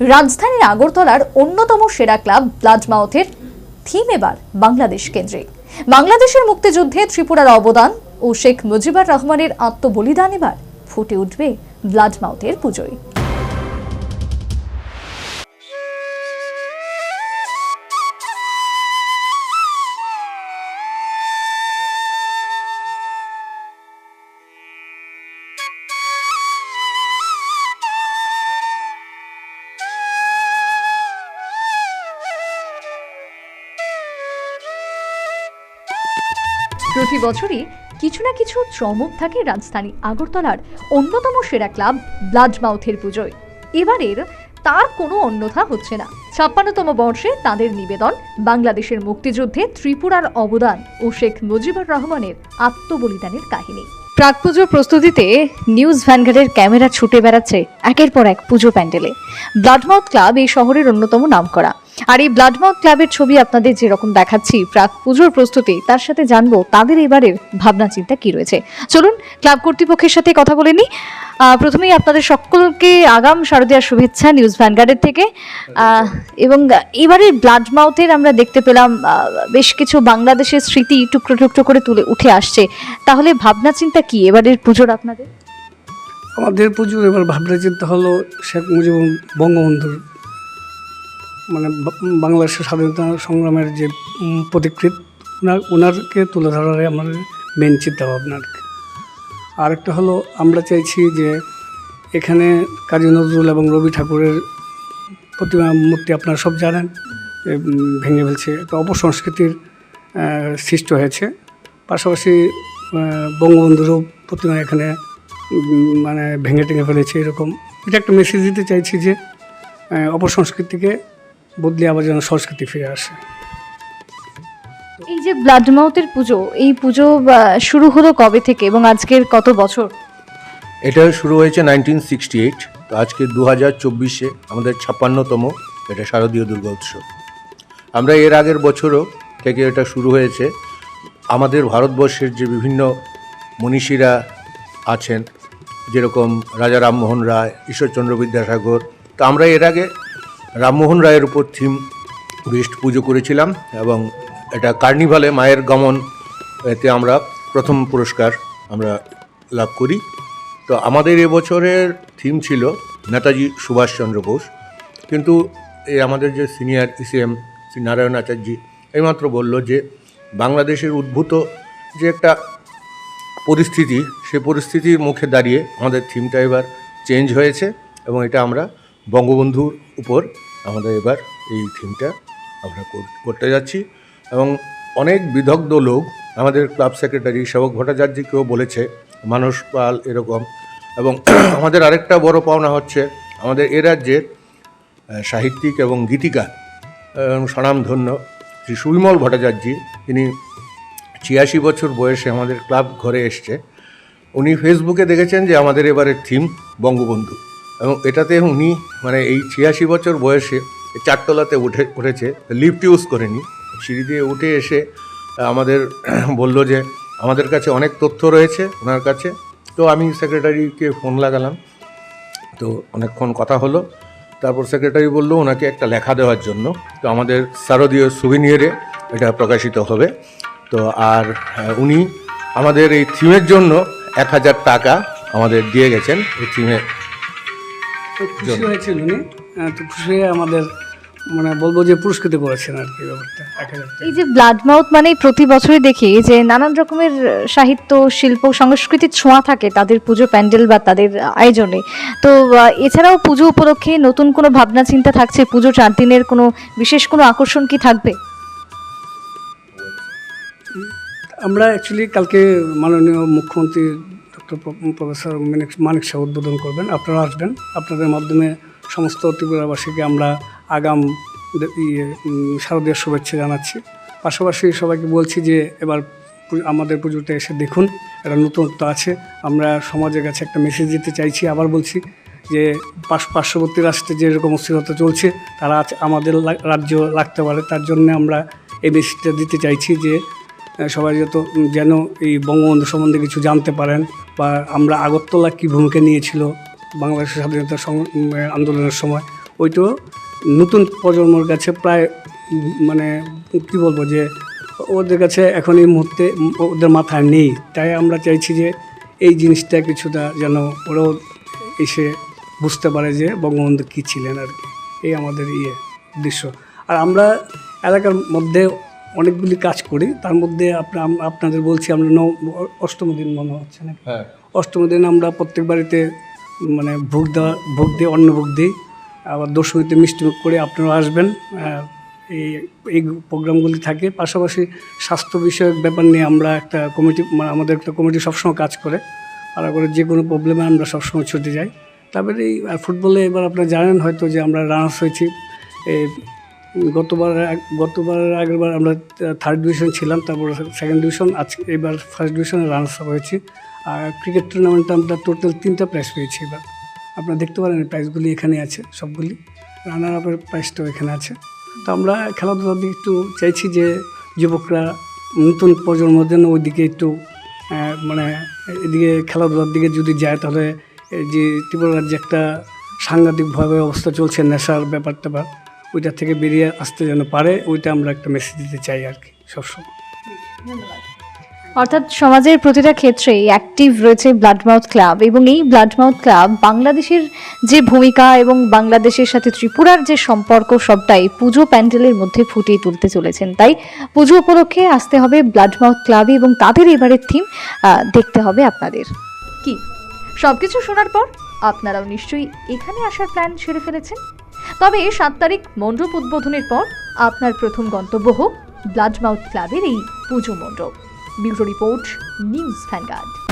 রাজধানীর আগরতলার অন্যতম সেরা ক্লাব ব্লাডমাউথের থিম এবার বাংলাদেশ কেন্দ্রিক। বাংলাদেশের মুক্তিযুদ্ধে ত্রিপুরার অবদান ও শেখ মুজিবুর রহমানের আত্মবলিদান এবার ফুটে উঠবে ব্লাডমাউথের পুজোয়। প্রতি বছরই কিছু না কিছু চমক থাকে রাজধানী আগরতলার অন্যতম সেরা ক্লাব ব্লাডমাউথের পুজোয়। এবারের তার কোনো অন্যথা হচ্ছে না। ছাপ্পান্নতম বর্ষে তাদের নিবেদন বাংলাদেশের মুক্তিযুদ্ধে ত্রিপুরার অবদান ও শেখ মুজিবুর রহমানের আত্মবলিদানের কাহিনী। প্রাক পুজোর প্রস্তুতিতে নিউজ ভ্যানগার্ডের ক্যামেরা ছুটে বেড়াচ্ছে একের পর এক পুজো প্যান্ডেলে। ব্লাডমাউথ ক্লাব এই শহরের অন্যতম নামকরা। আর এই ব্লাডমাউথ ক্লাবের ছবি আপনাদের যেরকম দেখাচ্ছি, প্রাক পুজোর প্রস্তুতি, তার সাথে জানব তাদের এবারের ভাবনা চিন্তা কি রয়েছে। চলুন ক্লাব কর্তৃপক্ষের সাথে কথা বলে নিই। প্রথমেই আপনাদের সকলকে আগাম শারদীয়ার শুভেচ্ছা নিউজ ভ্যানগার্ডের থেকে। এবং এবারের ব্লাড মাউথের আমরা দেখতে পেলাম বেশ কিছু বাংলাদেশের স্মৃতি টুকরো টুকরো করে তুলে উঠে আসছে। তাহলে ভাবনা চিন্তা কি এবারের পুজোর আপনাদের? আমাদের পুজোর এবার ভাবনা চিন্তা হলো শেখ মুজিবুর বঙ্গবন্ধুর মানে বাংলাদেশের স্বাধীনতা সংগ্রামের যে প্রতিকৃত, ওনার, ওনারকে তুলে ধরারে আমাদের মেন চিন্তা ভাবনা আর কি। আরেকটা হলো, আমরা চাইছি যে এখানে কাজী নজরুল এবং রবি ঠাকুরের প্রতিমা মূর্তি আপনারা সব জানেন ভেঙে ফেলছে। একটা অপসংস্কৃতির সৃষ্টি হয়েছে। পাশাপাশি বঙ্গবন্ধুরও প্রতিমা এখানে মানে ভেঙে টেঙে ফেলেছে এরকম। এটা একটা মেসেজ দিতে চাইছি যে অপসংস্কৃতিকে বদলে আবার যেন সংস্কৃতি ফিরে আসে। এই যে ব্লাড মাউথের পুজো এই পুজো শুরু হলো কবে থেকে এবং আজকের কত বছর? এটা শুরু হয়েছে নাইনটিন সিক্সটি এইট তো আজকে দু হাজার চব্বিশে আমাদের ছাপ্পান্নতম এটা শারদীয় দুর্গা উৎসব। আমরা এর আগের বছরও থেকে এটা শুরু হয়েছে। আমাদের ভারতবর্ষের যে বিভিন্ন মনীষীরা আছেন যেরকম রাজা রামমোহন রায় ঈশ্বরচন্দ্র বিদ্যাসাগর তো আমরা এর আগে রামমোহন রায়ের উপর থিম বেস্ট পুজো করেছিলাম এবং এটা কার্নিভালে মায়ের গমন, এতে আমরা প্রথম পুরস্কার আমরা লাভ করি। তো আমাদের এবছরের থিম ছিল নেতাজি সুভাষচন্দ্র বোস। কিন্তু এই আমাদের যে সিনিয়র ইসিএম শ্রী নারায়ণ আচার্যজি এইমাত্র বলল যে বাংলাদেশের উদ্ভূত যে একটা পরিস্থিতি, সে পরিস্থিতির মুখে দাঁড়িয়ে আমাদের থিমটা এবার চেঞ্জ হয়েছে এবং এটা আমরা বঙ্গবন্ধুর উপর আমাদের এবার এই থিমটা আমরা করতে যাচ্ছি। এবং অনেক বিদগ্ধ লোক আমাদের ক্লাব সেক্রেটারি সেবক ভট্টাচার্যকেও বলেছে, মানস পাল এরকম। এবং আমাদের আরেকটা বড় পাওনা হচ্ছে, আমাদের এ রাজ্যের সাহিত্যিক এবং গীতিকার, এবং স্বনামধন্য শ্রী সুবিমল ভট্টাচার্যী, তিনি ছিয়াশি বছর বয়সে আমাদের ক্লাব ঘরে এসছে। উনি ফেসবুকে দেখেছেন যে আমাদের এবারের থিম বঙ্গবন্ধু। এবং এটাতে উনি মানে এই ছিয়াশি বছর বয়সে চারতলাতে উঠে, উঠেছে। লিফট ইউজ করেনি। সিঁড়ি দিয়ে উঠে এসে আমাদের বলল যে, আমাদের কাছে অনেক তথ্য রয়েছে ওনার কাছে। তো আমি সেক্রেটারিকে ফোন লাগালাম। তো অনেকক্ষণ কথা হলো। তারপর সেক্রেটারি বলল, ওনাকে একটা লেখা দেওয়ার জন্য। তো আমাদের শারদীয় সুভিনিয়রে এটা প্রকাশিত হবে। তো আর উনি আমাদের এই থিমের জন্য এক হাজার টাকা আমাদের দিয়ে গেছেন। এই থিমে তো খুশি হয়েছেন উনি। তো খুশি হয়ে আমাদের মানে বলব যে পুরস্কৃত করেছেন আর কি ব্যাপারটা। এই যে ব্লাড মাউথ মানে প্রতি বছরই দেখি যে নানান রকমের সাহিত্য শিল্প সংস্কৃতির ছোঁয়া থাকে তাদের পুজো প্যান্ডেল বা তাদের আয়োজনে। তো এছাড়াও পুজো উপলক্ষে নতুন কোনো ভাবনা চিন্তা থাকছে? পুজো চার দিনের কোনো বিশেষ কোনো আকর্ষণ কি থাকবে? আমরা অ্যাকচুয়ালি কালকে মাননীয় মুখ্যমন্ত্রী ডক্টর প্রফেসর মানিক শাহ উদ্বোধন করবেন। আপনারা আসবেন। আপনাদের মাধ্যমে সমস্ত ত্রিপুরাবাসীকে আমরা আগাম ইয়ে শারদীয় শুভেচ্ছা জানাচ্ছি। পাশাপাশি সবাইকে বলছি যে এবার আমাদের পুজোটা এসে দেখুন একটা নতুনত্ব আছে। আমরা সমাজের কাছে একটা মেসেজ দিতে চাইছি, আবার বলছি যে পার্শ্ববর্তী রাষ্ট্রে যেরকম অস্থিরতা চলছে, তারা আজ আমাদের রাজ্য লাগতে পারে। তার জন্য আমরা এই মেসেজটা দিতে চাইছি যে সবাই যত যেন এই বঙ্গবন্ধু সম্বন্ধে কিছু জানতে পারেন বা আমরা আগরতলা কী ভূমিকা নিয়েছিল বাংলাদেশের স্বাধীনতা আন্দোলনের সময় ওইটাও নতুন প্রজন্মর কাছে প্রায় মানে কি বলব যে, ওদের কাছে এখন এই মুহূর্তে ওদের মাথায় নেই। তাই আমরা চাইছি যে, এই জিনিসটা কিছুটা যেন ওরাও এসে বুঝতে পারে যে, বঙ্গবন্ধু কী ছিলেন আর কি। এই আমাদের ইয়ে উদ্দেশ্য। আর আমরা এলাকার মধ্যে অনেকগুলি কাজ করি তার মধ্যে আপনাদের বলছি আমরা অষ্টম দিন মনে হচ্ছে না হ্যাঁ। অষ্টম দিন আমরা প্রত্যেক বাড়িতে মানে ভোগ দেওয়া ভোগ দিয়ে অন্ন ভোগ দিই। আবার দশমীতে মিষ্টি মুখ করে আপনারা আসবেন। এই এই প্রোগ্রামগুলি থাকে। পাশাপাশি স্বাস্থ্য বিষয়ক ব্যাপার নিয়ে আমরা একটা কমিটি মানে আমাদের একটা কমিটি সবসময় কাজ করে। আর করে যে কোনো প্রবলেমে আমরা সবসময় ছুটে যাই। তারপরে এই ফুটবলে এবার আপনারা জানেন হয়তো যে আমরা রানার্স হয়েছি। এই গতবার গতবার আগেরবার আমরা থার্ড ডিভিশন ছিলাম, তারপর সেকেন্ড ডিভিশন আজকে এবার ফার্স্ট ডিভিশনে রানার্স আপ হয়েছি। আর ক্রিকেট টুর্নামেন্টে আমরা টোটাল তিনটা প্রাইজ পেয়েছি এবার। আপনারা দেখতে পারেন প্রাইজগুলি এখানে আছে, সবগুলি। রানার আপের প্রাইজটাও এখানে আছে। তো আমরা খেলাধুলার দিকে একটু চাইছি যে যুবকরা নতুন প্রজন্মের জন্য ওই দিকে একটু মানে এদিকে খেলাধুলার দিকে যদি যায়, তাহলে যে ত্রিপুরা রাজ্যে একটা সাংঘাতিকভাবে অবস্থা চলছে, নেশার ব্যাপারটা ট্যাপার ওইটা থেকে বেরিয়ে আসতে যেন পারে ওইটা আমরা একটা মেসেজ দিতে চাই আর কি সবসময়। অর্থাৎ সমাজের প্রতিটা ক্ষেত্রেই অ্যাক্টিভ রয়েছে ব্লাড মাউথ ক্লাব এবং এই ব্লাড মাউথ ক্লাব বাংলাদেশের যে ভূমিকা এবং বাংলাদেশের সাথে ত্রিপুরার যে সম্পর্ক সবটাই পুজো প্যান্ডেলের মধ্যে ফুটিয়ে তুলতে চলেছেন। তাই পুজো উপলক্ষে আসতে হবে ব্লাড মাউথ ক্লাবে এবং তাদের এবারের থিম দেখতে হবে আপনাদের। কি? সবকিছু শোনার পর আপনারাও নিশ্চয়ই এখানে আসার প্ল্যান সেরে ফেলেছেন? তবে সাত তারিখ মণ্ডপ উদ্বোধনের পর আপনার প্রথম গন্তব্য হোক ব্লাডমাউথ ক্লাবের এই পুজো মণ্ডপ। Bureau report, news vanguard.